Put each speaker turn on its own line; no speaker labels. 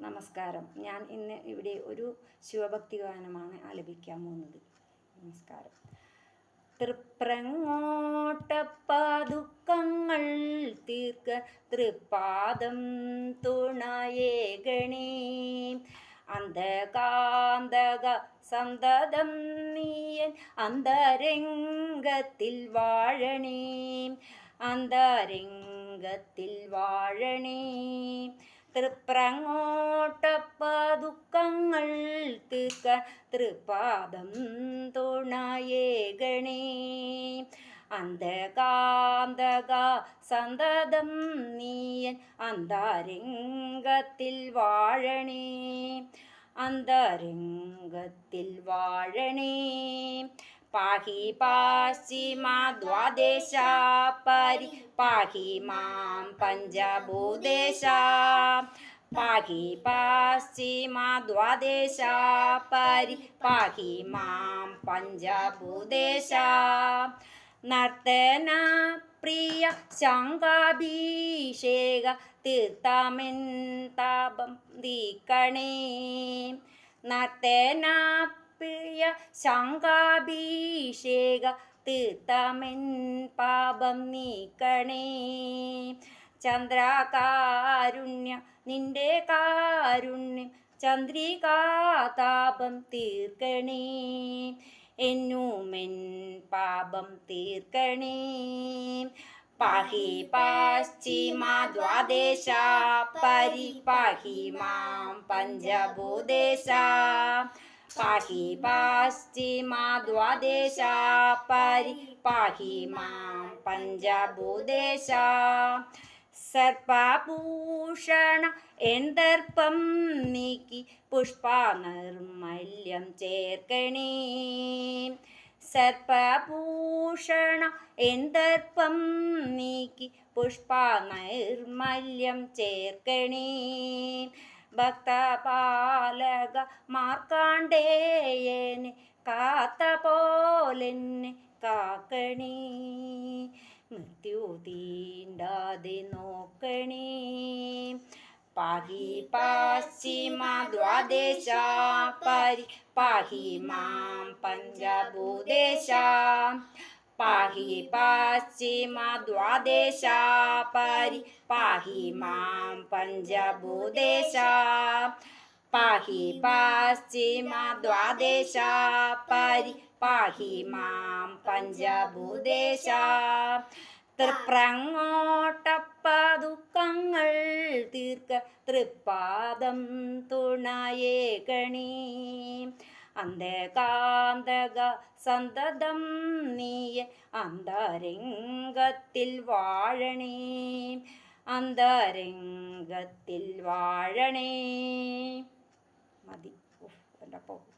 നമസ്കാരം. ഞാൻ ഇന്ന് ഇവിടെ ഒരു ശിവഭക്തി ഗാനമാണ് ആലപിക്കാൻ പോകുന്നത്. നമസ്കാരം. തൃപ്രങ്ങോട്ടപ്പാദുക്കങ്ങൾ തീർക്ക തുണയേ ഗണീ. അന്ധകാന്തക സന്തതം നീയൻ അന്തരംഗത്തിൽ വാഴണേ. അന്തരംഗത്തിൽ വാഴണേ. തൃപ്രങ്ങോട്ടപ്പതുക്കങ്ങൾ തീർക്ക തൃപാദം തുണയേകണേ അന്ധകാന്തക സന്തതം നീയൻ അന്തരംഗത്തിൽ വാഴണേ അന്തരംഗത്തിൽ വാഴണേ പാഹി പാശ്ചിമാ ദ്വാദേശ പരി പാഹി മാം പഞ്ചഭൂദേശ പാഹി പാശ്ചിമാ ദ്വാദേശ പരി പാഹി മാം പഞ്ചഭൂദേശ നർത്തന പ്രിയ ശങ്കാഭിഷേക തീർത്ഥമെൻ താപം തീക്കണേ നർത്തന പ്രിയ ശങ്കാഭിഷേക തീർത്ഥമെൻ പാപം നീക്കണേ. ചന്ദ്രകാരുണ്യ നിന്റെ കാരുണ്യം ചന്ദ്രികാതാപം തീർക്കണേ. എന്നുമെൻ പാപം തീർക്കണേ. പാഹി പാശ്ചിമാ ദ്വാദേശ പരി പാഹി മാം പഞ്ചഭൂദേശ പാഹി പാശ്ചിമാ ദ്വാദേശ പരി പാഹി മാം പഞ്ചഭൂദേശ സർപ്പഭൂഷണ എന്തർപ്പം നീക്കി പുഷ്പനിർമല്യം ചേർക്കണേ സർപ്പഭൂഷണ എന്തർപ്പം നീക്കി പുഷ്പനൈർമല്യം ചേർക്കണേ ഭക്തപാലക മാർക്കാണ്ടേയനെ കാത്ത പോലെന്നെ കാക്കണി. മൃത്യു തീണ്ടാതെ നോക്കണി. പാഹി പശ്ചിമ ദ്വാദേശ പരി പാഹി മാം പഞ്ചഭൂദേശ പാഹി പാശ്ചിമാ ദ്വാദേശ പരി പാഹി മാം പഞ്ചഭൂദേശ പാഹി പാശ്ചിമാ ദ്വാദേശ പരി പാഹി മാം പഞ്ചഭൂദേശ തൃപ്രങ്ങോട്ടപ്പതുക്കങ്ങൾ തീർക്ക തൃപ്പാദം തുണയേകണേ അന്ധകാന്തക സന്തതം നീയ അന്തരംഗത്തിൽ വാഴണേ. അന്തരംഗത്തിൽ വാഴണേ. മതി. എന്റെ അപ്പോൾ